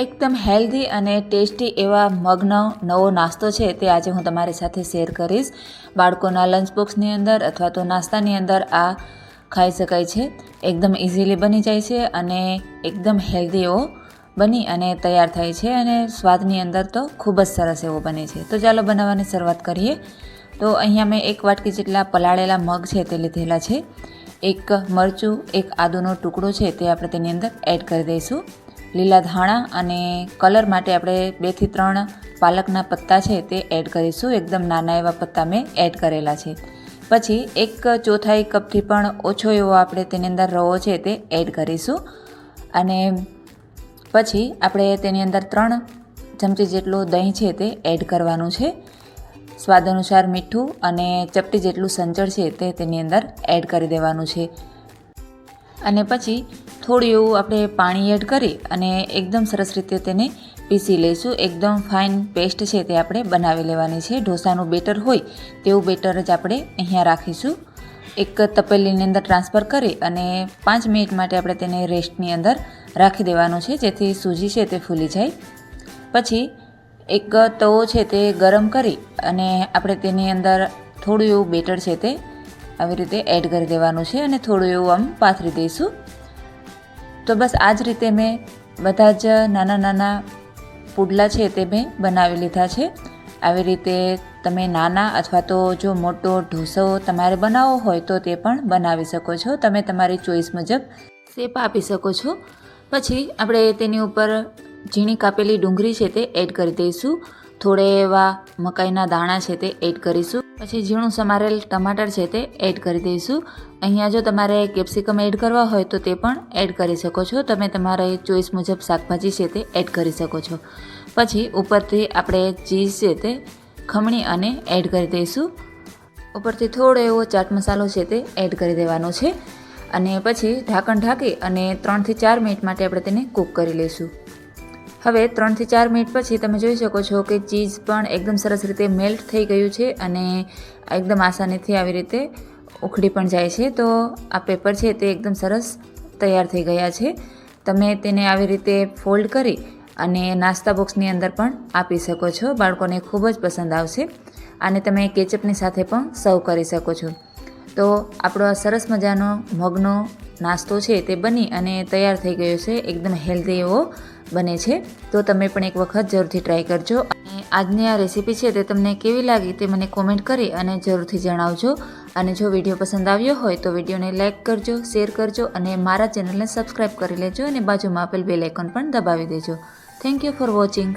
એકદમ હેલ્ધી અને ટેસ્ટી એવા મગનો નવો નાસ્તો છે તે આજે હું તમારી સાથે શેર કરીશ. બાળકોના લંચ બોક્સની અંદર અથવા તો નાસ્તાની અંદર આ ખાઈ શકાય છે. એકદમ ઇઝીલી બની જાય છે અને એકદમ હેલ્ધી એવો બની અને તૈયાર થાય છે અને સ્વાદની અંદર તો ખૂબ જ સરસ એવો બને છે. તો ચાલો બનાવવાની શરૂઆત કરીએ. તો અહીંયા મેં એક વાટકી જેટલા પલાળેલા મગ છે તે લીધેલા છે. એક મરચું, એક આદુનો ટુકડો છે તે આપણે તેની અંદર એડ કરી દઈશું. લીલા ધાણા અને કલર માટે આપણે બેથી ત્રણ પાલકના પત્તા છે તે એડ કરીશું. એકદમ નાના એવા પત્તા મેં એડ કરેલા છે. પછી એક ચોથાઈ કપથી પણ ઓછો એવો આપણે તેની અંદર રવો છે તે એડ કરીશું. અને પછી આપણે તેની અંદર ત્રણ ચમચી જેટલું દહીં છે તે એડ કરવાનું છે. સ્વાદ અનુસાર મીઠું અને ચપટી જેટલું સંચળ છે તે તેની અંદર એડ કરી દેવાનું છે. અને પછી થોડું એવું આપણે પાણી એડ કરી અને એકદમ સરસ રીતે તેને પીસી લઈશું. એકદમ ફાઇન પેસ્ટ છે તે આપણે બનાવી લેવાની છે. ઢોસાનું બેટર હોય તેવું બેટર જ આપણે અહીંયા રાખીશું. એક તપેલીની અંદર ટ્રાન્સફર કરી અને પાંચ મિનિટ માટે આપણે તેને રેસ્ટની અંદર રાખી દેવાનું છે. જેથી સૂજી છે તે ફૂલી જાય. પછી એક તવો છે તે ગરમ કરી અને આપણે તેની અંદર થોડું એવું બેટર છે તે આવી રીતે એડ કરી દેવાનું છે અને થોડું એવું આમ પાથરી દઈશું. તો બસ આ જ રીતે મેં બધા જ નાના નાના પુડલા છે તે મેં બનાવી લીધા છે. આવી રીતે તમે નાના અથવા તો જો મોટો ઢોસો તમારે બનાવવો હોય તો તે પણ બનાવી શકો છો. તમે તમારી ચોઈસ મુજબ શેપ આપી શકો છો. પછી આપણે તેની ઉપર ઝીણી કાપેલી ડુંગળી છે તે એડ કરી દઈશું. થોડે એવા મકાઈના દાણા છે તે એડ કરીશું. પછી ઝીણું સમારેલ ટમાટર છે તે એડ કરી દઈશું. અહીંયા જો તમારે કેપ્સિકમ એડ કરવા હોય તો તે પણ એડ કરી શકો છો. તમે તમારા ચોઈસ મુજબ શાકભાજી છે તે એડ કરી શકો છો. પછી ઉપરથી આપણે ચીઝ છે તે ખમણી અને એડ કરી દઈશું. ઉપરથી થોડો એવો ચાટ મસાલો છે તે એડ કરી દેવાનો છે. અને પછી ઢાંકણ ઢાંકી અને ત્રણથી ચાર મિનિટ માટે આપણે તેને કૂક કરી લઈશું. હવે ત્રણથી ચાર મિનિટ પછી તમે જોઈ શકો છો કે ચીઝ પણ એકદમ સરસ રીતે મેલ્ટ થઈ ગયું છે અને એકદમ આસાનીથી આવી રીતે ઉખડી પણ જાય છે. તો આ પેપર છે તે એકદમ સરસ તૈયાર થઈ ગયા છે. તમે તેને આવી રીતે ફોલ્ડ કરી અને નાસ્તા બોક્સની અંદર પણ આપી શકો છો. બાળકોને ખૂબ જ પસંદ આવશે. અને તમે કેચઅપની સાથે પણ સર્વ કરી શકો છો. તો આપણો સરસ મજાનો મગનો નાસ્તો છે તે બની અને તૈયાર થઈ ગયો છે, એકદમ હેલ્ધી એવો બને છે. તો તમે પણ એક વખત જરૂરથી ટ્રાય કરજો. અને આજની આ રેસીપી છે તે તમને કેવી લાગી તે મને કોમેન્ટ કરી અને જરૂરથી જણાવજો. અને જો વીડિયો પસંદ આવ્યો હોય તો વિડીયોને લાઇક કરજો શેર કરજો અને મારા ચેનલને સબસ્ક્રાઈબ કરી લેજો અને બાજુમાં આપેલ બેલ આઇકોન પણ દબાવી દેજો. Thank you for watching